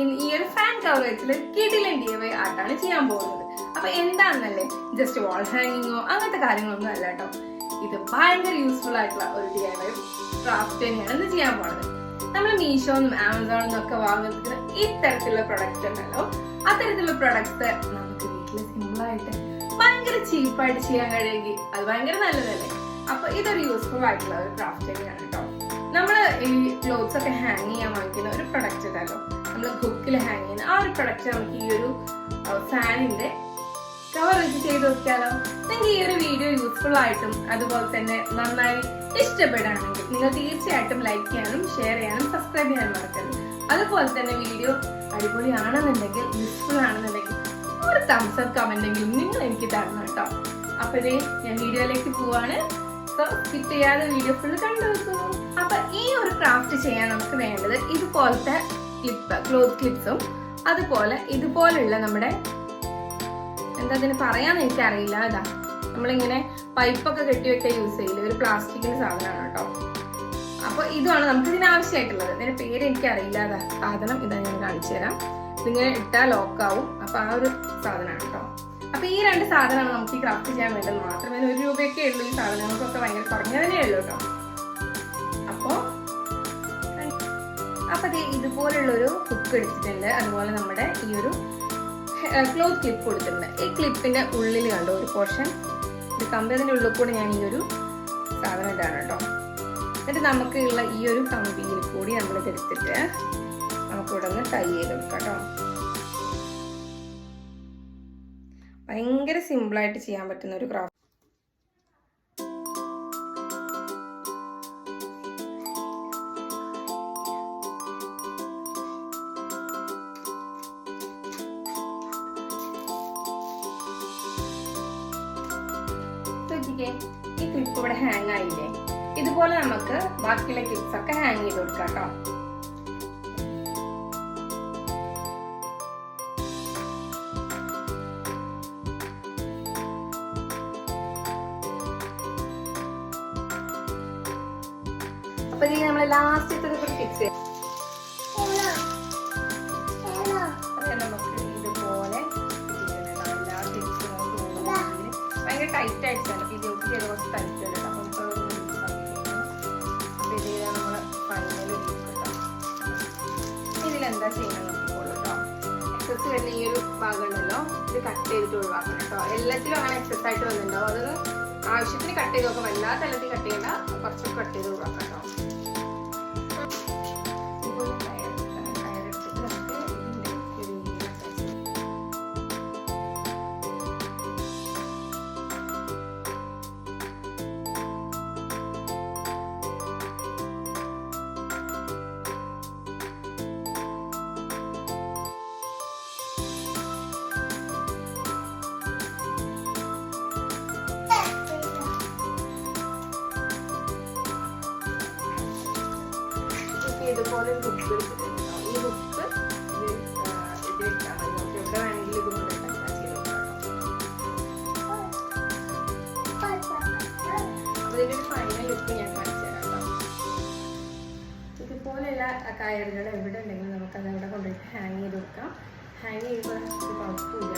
ഇനി ഈ ഒരു ഫാൻ കവർ വെച്ചിട്ട് കിടിലൻ ഡി വൈ ആർട്ടാണ് ചെയ്യാൻ പോകുന്നത്. അപ്പൊ എന്താണെന്നല്ലേ ജസ്റ്റ് വാൾ ഹാങ്ങിങ്ങോ അങ്ങനത്തെ കാര്യങ്ങളൊന്നും അല്ല കേട്ടോ ഇത് ഭയങ്കര യൂസ്ഫുൾ ആയിട്ടുള്ള ഒരു ഡി ഐ വൈ ക്രാഫ്റ്റ് തന്നെയാണ് ഇന്ന് ചെയ്യാൻ പോകുന്നത്. നമ്മൾ മീഷോന്നും ആമസോണിൽ നിന്നൊക്കെ വാങ്ങുന്ന ഇത്തരത്തിലുള്ള പ്രൊഡക്റ്റ് ഉണ്ടല്ലോ അത്തരത്തിലുള്ള പ്രൊഡക്ട്സ് നമുക്ക് വീട്ടിൽ സിമ്പിൾ ആയിട്ട് ഭയങ്കര ചീപ്പായിട്ട് ചെയ്യാൻ കഴിയുമെങ്കിൽ അത് ഭയങ്കര നല്ലതല്ലേ? അപ്പൊ ഇതൊരു യൂസ്ഫുൾ ആയിട്ടുള്ള ഒരു ക്രാഫ്റ്റ് തന്നെയാണ് കേട്ടോ നമ്മൾ ഈ ക്ലോത്ത്സ് ഒക്കെ ഹാങ് ചെയ്യാൻ വാങ്ങിക്കുന്ന ഒരു പ്രൊഡക്റ്റ് ഉണ്ടല്ലോ നമ്മൾ ഹുക്കിൽ ഹാങ് ചെയ്യുന്ന ആ ഒരു പ്രൊഡക്റ്റ് നമുക്ക് ഈ ഒരു ഫാനിന്റെ കവർ വെച്ച് ചെയ്ത് നോക്കിയാലോ? നിങ്ങൾക്ക് ഈ ഒരു വീഡിയോ യൂസ്ഫുൾ ആയിട്ടും അതുപോലെ തന്നെ നന്നായി ഇഷ്ടപ്പെടുകയാണെങ്കിൽ നിങ്ങൾ തീർച്ചയായിട്ടും ലൈക്ക് ചെയ്യാനും ഷെയർ ചെയ്യാനും സബ്സ്ക്രൈബ് ചെയ്യാനും മറക്കരുത്. അതുപോലെ തന്നെ വീഡിയോ അടിപൊളിയാണെന്നുണ്ടെങ്കിൽ യൂസ്ഫുൾ ആണെന്നുണ്ടെങ്കിൽ ഒരു തംസ് അപ്പ് കമന്റെങ്കിലും നിങ്ങൾ എനിക്ക് തരണം കേട്ടോ. അപ്പോഴേ ഞാൻ വീഡിയോയിലേക്ക് പോവാണ്. സോ സ്കിപ്പ് ചെയ്യാതെ വീഡിയോ ഫുള്ള് കണ്ടു വെക്കുന്നു അപ്പൊ ഈ ഒരു ക്രാഫ്റ്റ് ചെയ്യാൻ നമുക്ക് വേണ്ടത് ഇതുപോലത്തെ ക്ലിപ്പ് ക്ലോത്ത് ക്ലിപ്സും അതുപോലെ ഇതുപോലുള്ള നമ്മുടെ എന്താ അതിന് പറയാന്ന് എനിക്കറിയില്ല. അതാ നമ്മളിങ്ങനെ പൈപ്പൊക്കെ കെട്ടിവെക്കാൻ യൂസ് ചെയ്യില്ല ഒരു പ്ലാസ്റ്റിക്കിന്റെ സാധനമാണ് കേട്ടോ. അപ്പൊ ഇതാണ് നമുക്ക് ഇതിന് ആവശ്യമായിട്ടുള്ളത്. ഇതിന്റെ പേര് എനിക്കറിയില്ല. അതാ സാധനം ഇതാ ഞാൻ കാണിച്ചു തരാം. ഇതിങ്ങനെ ഇട്ടാൽ ലോക്കാവും അപ്പൊ ആ ഒരു സാധനമാണ് കേട്ടോ. അപ്പൊ ഈ രണ്ട് സാധനമാണ് നമുക്ക് ഈ ക്രാഫ്റ്റ് ചെയ്യാൻ വേണ്ടത്. മാത്രമേ ഒരു രൂപയൊക്കെ ഉള്ളൂ ഈ സാധനങ്ങൾക്കൊക്കെ ഭയങ്കര കുറഞ്ഞതന്നെ ഉള്ളൂ കേട്ടോ. അപ്പൊ ദേ ഇതുപോലുള്ളൊരു ഹുക്ക് എടുത്തിട്ടുണ്ട്. അതുപോലെ നമ്മുടെ ഈ ഒരു ക്ലോത്ത് ക്ലിപ്പ് കൊടുത്തിട്ടുണ്ട്. ഈ ക്ലിപ്പിന്റെ ഉള്ളിൽ കണ്ടോ ഒരു പോർഷൻ ഇത് കമ്പിയതിന്റെ ഉള്ളിൽ കൂടെ ഞാൻ ഈ ഒരു സാധനം ഇതാണ് കേട്ടോ. എന്നിട്ട് നമുക്ക് ഉള്ള ഈ ഒരു കമ്പിയിൽ കൂടി നമ്മൾ എടുത്തിട്ട് നമുക്ക് ഇവിടെ നിന്ന് ടൈ ചെയ്ത് കൊടുക്കാം കേട്ടോ. ഭയങ്കര സിമ്പിളായിട്ട് ചെയ്യാൻ പറ്റുന്ന ഒരു ക്രാഫ്റ്റ് ശ്രദ്ധിക്കേ ഈ ക്ലിപ്പ് ഇവിടെ ഹാങ് ആയില്ലേ? ഇതുപോലെ നമുക്ക് ബാക്കിയുള്ള ക്ലിപ്സ് ഒക്കെ ഹാങ് ചെയ്ത് കൊടുക്കാം കേട്ടോ. ഇതുപോലെ ഭയങ്കര ടൈറ്റ് ആയിട്ടാണ് ഇതിലെന്താ ചെയ്യണം നോക്കിക്കോളൂ എക്സസ് വരുന്ന ഈ ഒരു ഭാഗം ഉണ്ടല്ലോ ഇത് കട്ട് ചെയ്തിട്ട് ഒഴിവാക്കണം കേട്ടോ എല്ലാത്തിലും അങ്ങനെ എക്സസ് ആയിട്ട് വന്നിട്ടുണ്ടാവും. അതൊന്ന് ആവശ്യത്തിന് കട്ട് ചെയ്ത് നോക്കാം എല്ലാ തലത്തിൽ കട്ട് ചെയ്യണ്ട കുറച്ചൊക്കെ കട്ട് ചെയ്ത് ഒഴിവാക്കാം കേട്ടോ ഇതുപോലെ ലുക്ക്. ഈ ലുക്ക് ഞാൻ ഇതുപോലെയുള്ള കയറുകൾ എവിടെ ഉണ്ടെങ്കിലും നമുക്കത് അവിടെ കൊണ്ടുപോയിട്ട് ഹാങ് ചെയ്ത് കൊടുക്കാം ഹാങ് ചെയ്യുമ്പോൾ കുഴപ്പമില്ല